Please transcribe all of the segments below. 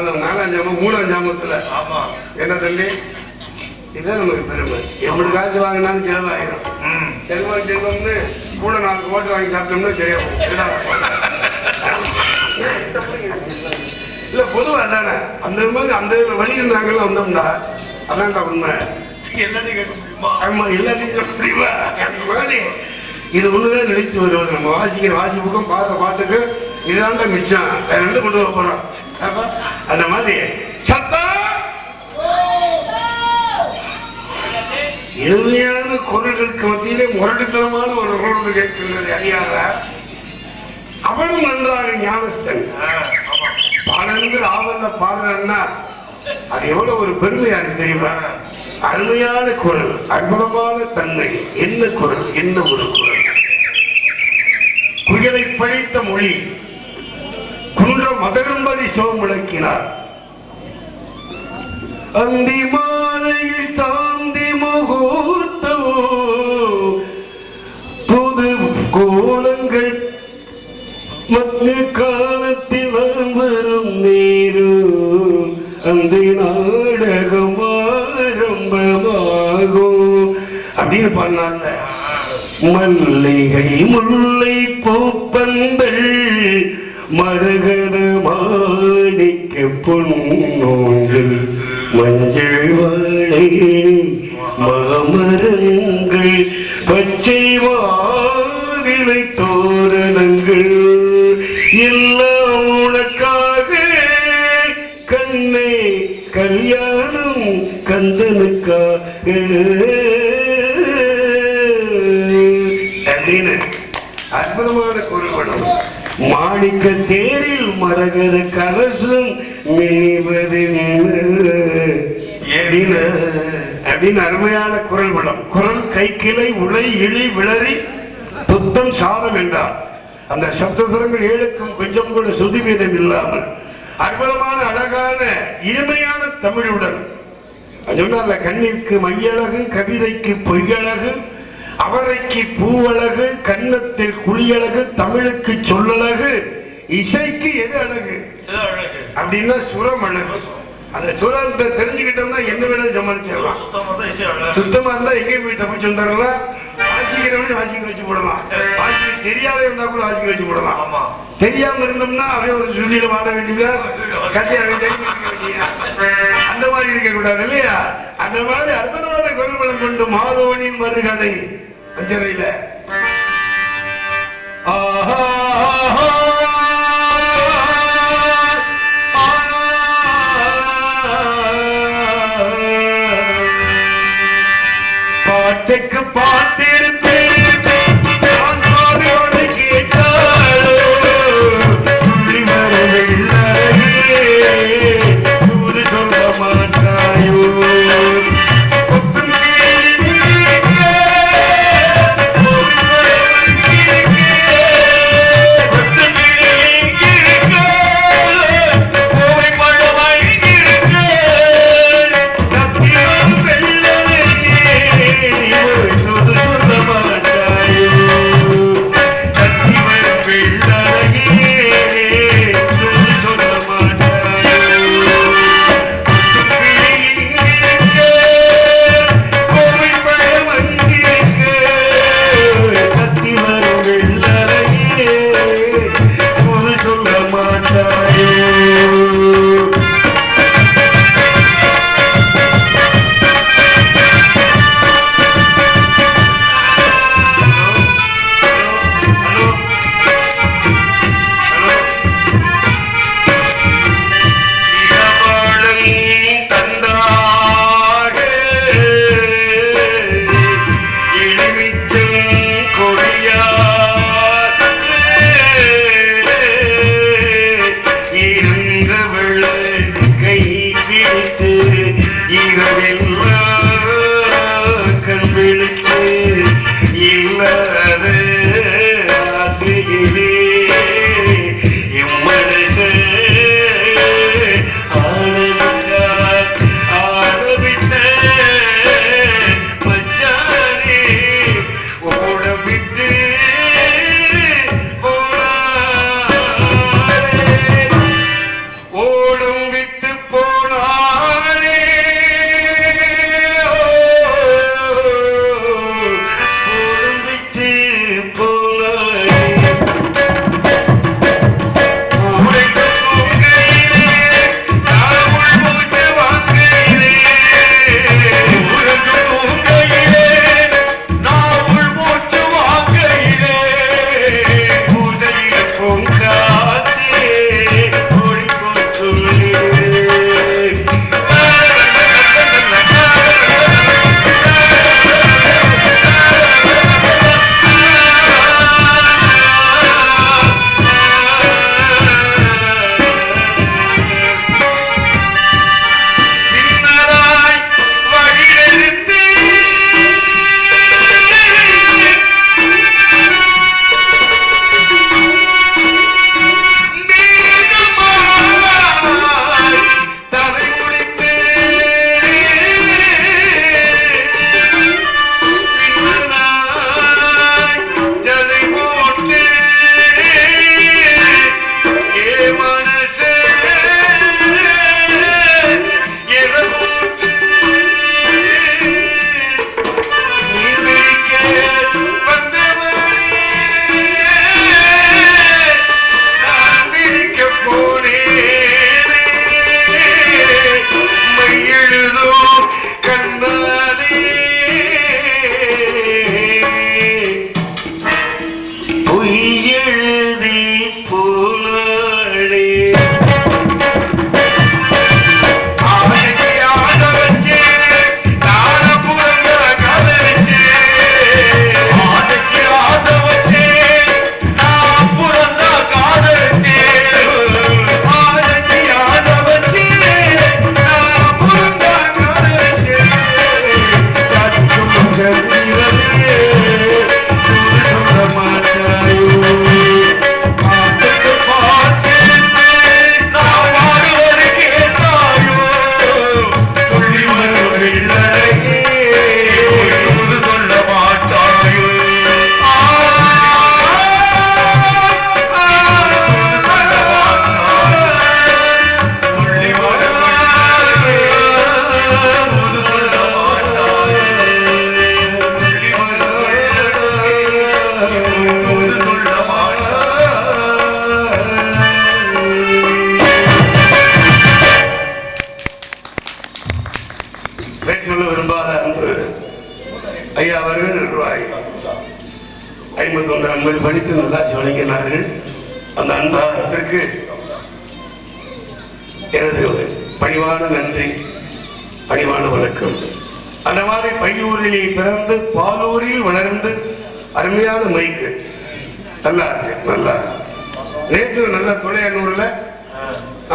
நாலாம் ஜாமம் மூணாம் ஜாமத்துல. என்ன தம்பி? இதுதான் நமக்கு பெருமை. எப்படி காசு வாங்கினாலும் செலவாயிரும். செல்வம் செல்வம்னு கூட நாலு ஓட்டு வாங்கி சாப்பிட்டோம்னா. இதுதான் இல்ல பொதுவா தானே அந்த மாதிரி அந்த வழியில் நாங்கள் வந்தோம்னா அதான்டா உண்மை. எல்லாத்தையும் கேட்க முடியுமா? ஆமா எல்லாத்தையும் சொல்ல முடியுமா? மாதிரி இது ஒண்ணுதான் நினைத்து வருவது. நம்ம வாசிக்கிற வாசிப்புக்கும் பாடுற பாட்டுக்கு இதுதான்டா மிச்சம். வேற ரெண்டு கொண்டு வர போறோம்? அந்த மாதிரி. சத்தம் எளிமையான குரல்களுக்கு மத்தியிலே முரட்டுத்தனமான ஒரு குரல் கேட்கின்றது அறியாத. அவனும் நன்றாக ஞானஸ்தன். பாடல்கள் ஆவல்ல பாடுறன்னா அது எவ்வளவு ஒரு பெருமையா இருக்கு தெரியுமா? அருமையான குரல் அற்புதமான தன்மை. என்ன குரல் என்ன ஒரு குரல்? குயலை பழித்த மொழி. குன்ற மதரும்பதி சோம் விளக்கினார். அந்தி மாலையில் தாந்தி முகூர்த்தமோ. புது கோலங்கள் மத்திய காலத்தில் வரும் நேரும் அந்த நாடகம் ஆரம்பமாகும். அப்படின்னு பண்ணாங்க மல்லிகை முல்லை பூப்பந்தல். மரகத மாணிக்க பொன்னோங்கள் மஞ்சள் வாழை மாமரங்கள் பச்சை வாரிலை தோரணங்கள் மாணிக்க தேரில் மரகத கலசம் மினிவது அப்படின்னு அருமையான குரல் வளம். குரல் கை கிளை உலை இழி விளறி புத்தம் சாதம் என்றார். அந்த சப்தசுரங்கள் ஏழுக்கும் கொஞ்சம் கூட சுதிவீதம் இல்லாமல் அற்புதமான அழகான இனிமையான தமிழுடன். சொன்னார்ல கண்ணிற்கு மையழகு கவிதைக்கு பொய்யழகு அவரைக்கு பூவழகு கன்னத்தில் குழியழகு தமிழுக்கு சொல்லழகு இசைக்கு எது அழகு? அப்படின்னா சுரம் அழகு. அந்த சுரத்தை தெரிஞ்சுக்கிட்டோம்னா என்ன வேணாலும் சமாளிச்சிடலாம். சுத்தமா இருந்தா எங்கேயும் போய் தப்பிச்சு வந்துடலாம். வாசிக்கிறவனே வாசிக்க வச்சு போடலாம். வாசிக்க தெரியாத இருந்தா கூட வாசிக்க வச்சு போடலாம். தெரியாம இருந்தோம்னா அவன் ஒரு சுதியில வாட வேண்டியதா? கத்தியா வேண்டிய அந்த மாதிரி இருக்க கூடாது இல்லையா? அந்த மாதிரி அற்புதமான குரல் வளம் கொண்டு மாதவனின் மறுகடை அஞ்சரையில ஆஹா. fun.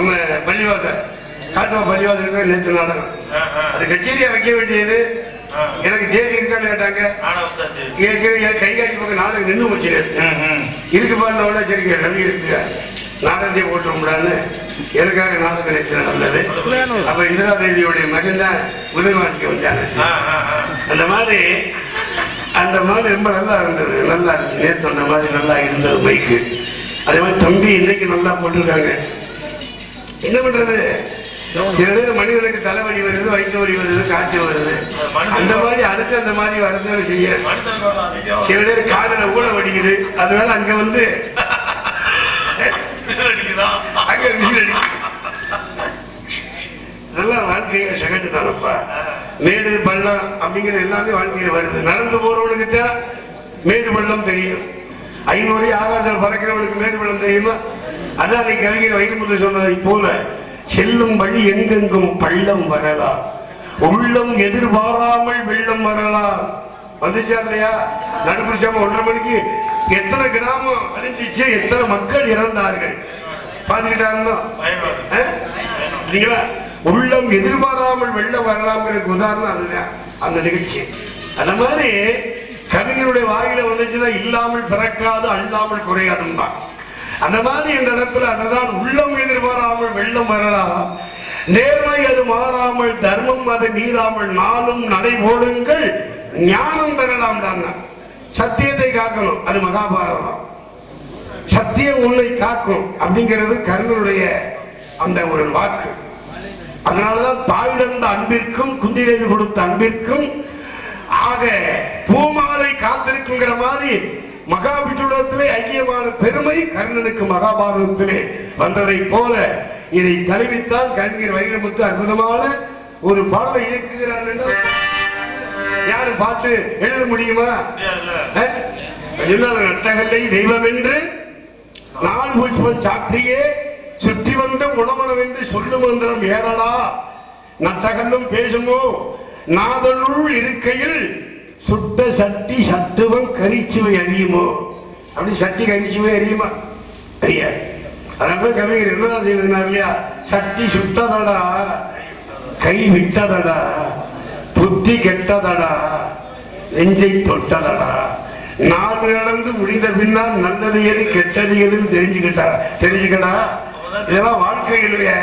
நம்ம பள்ளிவாத காட்டுவா பள்ளிவாத நேற்று நாடகம். அது கச்சேரியா வைக்க வேண்டியது. எனக்கு தேதி இருக்கான்னு கேட்டாங்க. ஏற்கனவே கை காட்சி பக்கம் நாடகம் நின்று போச்சு. இருக்கு பாருந்தவொடனே சரி ரவி இருக்கு. நாடகத்தை போட்டுரும்டான்னு எனக்காக நாடகம் நேற்று நல்லது. அப்ப இந்திரா தேவியோடைய மகன் தான் முதல்வாசிக்கு வந்தாங்க ஆ, ஆ, ஆ. அந்த மாதிரி அந்த மாதிரி ரொம்ப நல்லா இருந்தது. நல்லா இருந்துச்சு. நேற்று அந்த மாதிரி நல்லா இருந்தது பைக்கு. அதே மாதிரி தம்பி இன்னைக்கு நல்லா போட்டிருக்காங்க. என்ன பண்றது? சில நேரம் மனிதனுக்கு தலைவலி வருது வயிற்று வலி வருது காய்ச்சல் வருது. அந்த மாதிரி அதுக்கு அந்த மாதிரி வரதான் செய்ய. சில நேரம் காதல ஊட வடிக்குது. அதனால அங்க வந்து அங்க விசில் நல்லா வாழ்க்கையில செகண்ட் தானப்பா மேடு பள்ளம் அப்படிங்கிறது எல்லாமே வாழ்க்கையில வருது. நடந்து போறவனுக்கு தான் மேடு பள்ளம் தெரியும். ஐநூறு ஆகாசம் பறக்கிறவனுக்கு மேடு பள்ளம் தெரியுமா? அதான் அதை கவிஞர் வைரமுத்து சொன்னதை போல செல்லும் வழி எங்கெங்கும் பள்ளம் வரலாம். உள்ளம் எதிர்பாராமல் வெள்ளம் வரலாம். வந்துச்சா இல்லையா? நடுப்புச்சாம ஒன்றரை மணிக்கு எத்தனை கிராமம் அழிஞ்சிச்சு எத்தனை மக்கள் இறந்தார்கள். ஆ? இல்லைங்களா? உள்ளம் எதிர்பாராமல் வெள்ளம் வரலாம்ங்கிறதுக்கு உதாரணம் அதுதான் அந்த நிகழ்ச்சி. அந்த மாதிரி கவிஞருடைய வாயில வந்துச்சுன்னா இல்லாமல் பிறக்காது அல்லாமல் குறையாதும்பா அந்த மாதிரி இந்த இடத்துல அதுதான் உள்ளம் எதிர்பாராமல் வெள்ளம் வரலாம் நேர்மை அது மாறாமல் தர்மம் அது மீறாமல் நாளும் நடைபோடுங்கள் ஞானம் பெறலாம் தாங்க சத்தியத்தை காக்கணும் அது மகாபாரதம். சத்தியம் உன்னை காக்கும் அப்படிங்கிறது கர்ணனுடைய அந்த ஒரு வாக்கு. அதனாலதான் தாயிடந்த அன்பிற்கும் குந்திரேவி கொடுத்த அன்பிற்கும் ஆக பூமாலை காத்திருக்குங்கிற மாதிரி மகாபிட்டுடத்திலே ஐக்கியமான பெருமை கர்ணனுக்கு மகாபாரதத்திலே வந்ததை போல இதை தழுவித்தான் கவிஞர் வைரமுத்து அற்புதமான ஒரு பாடலை இயக்குகிறார் யாரும் பார்த்து எழுத முடியுமா? நட்டகல்லை தெய்வம் என்று நாள் புஷ்பம் சாற்றியே சுற்றி வந்த உணவனம் என்று சொல்லும் மந்திரம் ஏறடா நட்டகல்லும் பேசுமோ? நாதனுள் இருக்கையில் சுட்ட சட்டி சத்துவம் கரிச்சுவை அறியுமோ? அப்படி சட்டி கரிச்சுவை அறியுமா? அறியா அதனால கவிஞர் என்னதான் செய்திருந்தார் இல்லையா? சட்டி சுட்டதடா கை விட்டதடா புத்தி கெட்டதடா நெஞ்சை தொட்டதடா. நாடு நடந்து முடிந்த பின்னால் நல்லது எது கெட்டது எதுன்னு தெரிஞ்சுக்கிட்டா தெரிஞ்சுக்கடா. இதெல்லாம் வாழ்க்கையிலேயே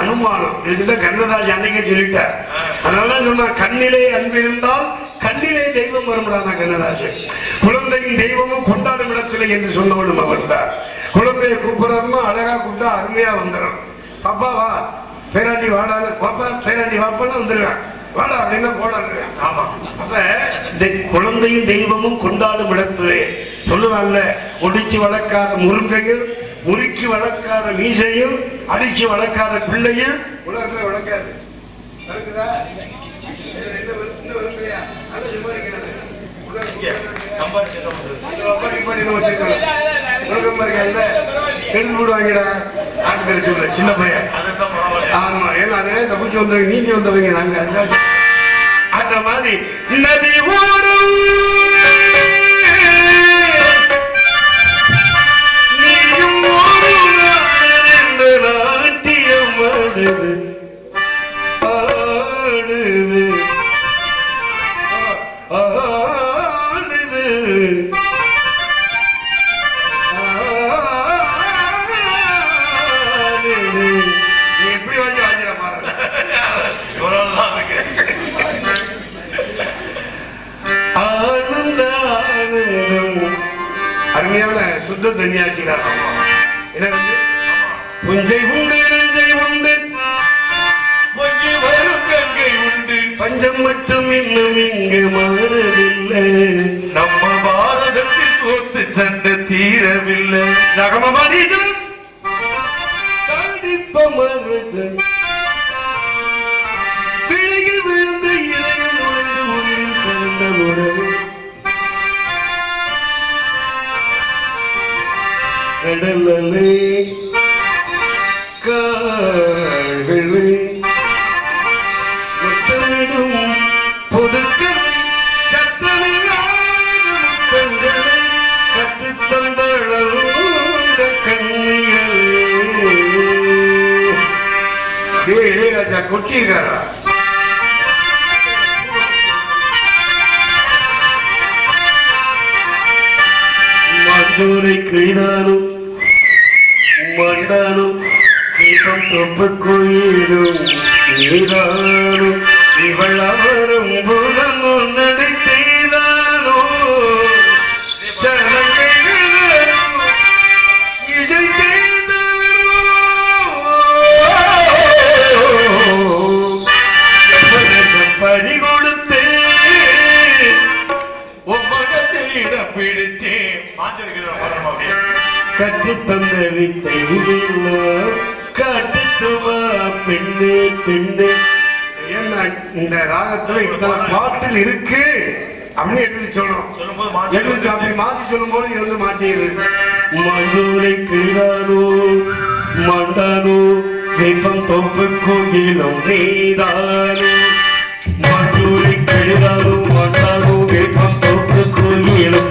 அனுமானம். இதுதான் கண்ணதாஜ் அன்னைக்கே சொல்லிட்டார். அதனால சொன்னா கண்ணிலே அன்பு இருந்தால் கண்ணிலே தெய்வம் வரும்டானா கண்ணதாசன் குழந்தையின் தெய்வமும் கொண்டாடும் இடத்திலே என்று சொன்னவனும் அவர் தான் குழந்தைய கூப்பிடறோம்னா அழகா கூப்பிட்டா அருமையா வந்துடும். அப்பா வா. பேராண்டி வாடா பாப்பா பேராண்டி வாப்பான்னு வந்துருவேன் வாடா அப்படின்னா போடாது ஆமா. அப்ப இந்த குழந்தையும் தெய்வமும் கொண்டாடும் இடத்திலே சொல்லுவாங்கல்ல ஒடிச்சு வளர்க்காத முருங்கையும் முறுக்கி வளர்க்காத மீசையும் அடிச்சு வளர்க்காத பிள்ளையும் உலகத்துல வளர்க்காது வளர்க்குதா? இது ரெண்டு வளர்க்கு- இந்த வளர்க்கலையா? ஆனா சும்மா இருக்கிறது. உலகம் இங்க சம்பாதிச்சு என்ன பண்றது? இந்த வப்பாடி இப்படி இன்னும் வச்சிருக்காங்க. உலகம் பாருங்கல்ல, எடுத்து போடுவாங்கடா. ஆட்கள் சொல்ல, சின்ன பையன். ஆமா எல்லாரும் தப்பிச்சு வந்தவங்க நீந்தி வந்தவங்க நாங்க. அந்த மாதிரி நதி ஓடும். அருமையான சுத்த தன்யாசிதான் என்ன வந்து? புஞ்சை உண்டு நெஞ்சை உண்டு. பொங்கி வரும் கங்கை உண்டு. பஞ்சம் மட்டும் இன்னும் இங்கு மாறவில்லை நம்ம பாரதத்தில் தோத்து சண்டை தீரவில்லை. நகம மனிதன் மறுத்து கடலே காகளே எத்தனிடும் புதுக்கள் சத்தனையாயிரம் கற்றுத்தந்தளந்த கண்ணிகளே ஏழே ராஜா கொட்டியிருக்காரா கற்று தந்த வித்தை கட்டுத்துவா பெண்ணே பெண்ணே. ஏன்னா இந்த ராகத்துல இத்தனை பாட்டில் இருக்கு. அப்படின்னு எடுத்து சொல்லணும். சொல்லும்போது மாஞ்சி எடுத்து அப்படி மாத்தி சொல்லும் போது இது வந்து மாட்டிடுது மஞ்சூரை கிழிதானோ மண்டானோ தெய்வம் தொப்பு கோயிலும் நீதானோ. மஞ்சூரை கிழிதானோ மண்டானோ தெய்வம் தொப்பு கோயிலும்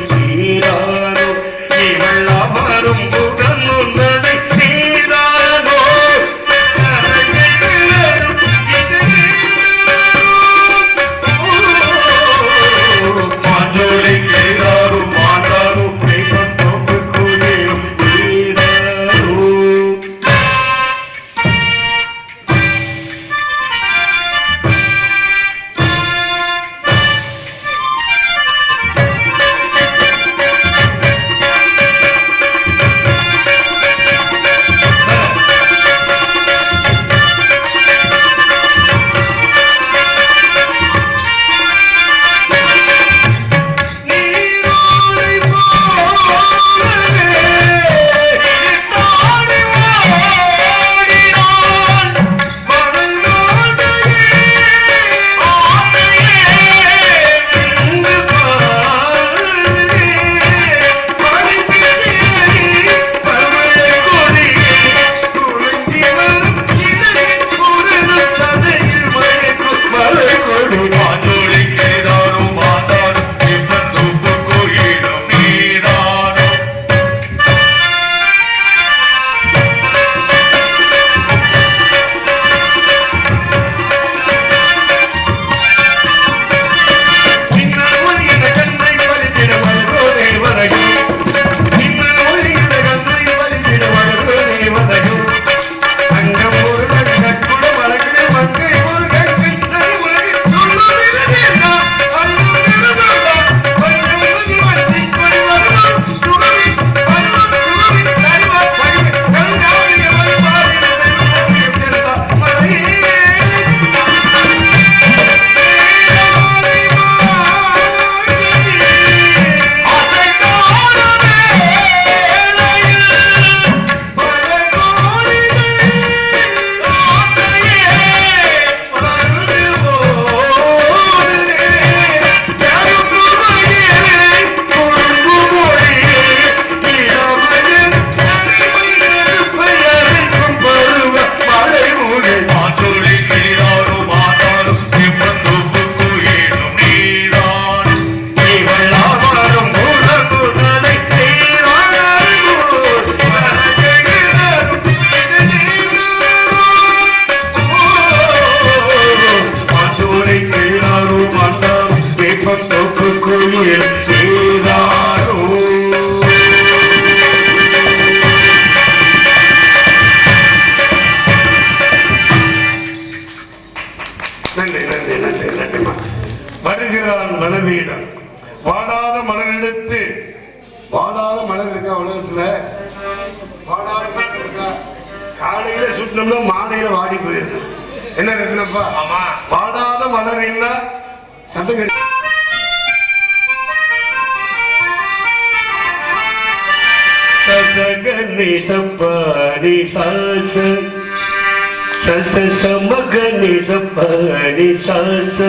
சச சமகனி சப்பாடி சாச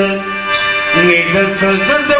நித சச பதபம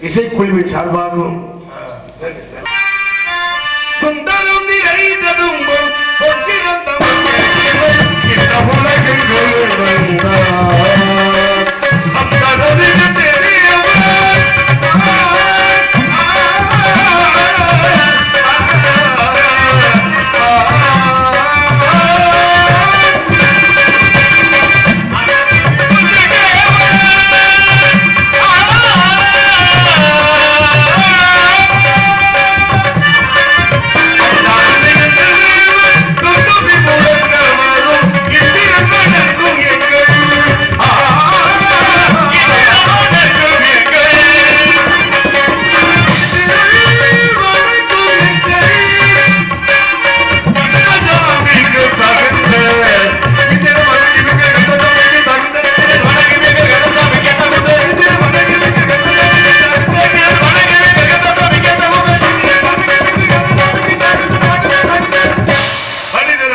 இசைக்குழுவின் சார்பாகவும் சுந்தரம் நிறைந்ததும் பொக்கிரந்தமும் இந்த உலகில் கொண்டு வந்தார்.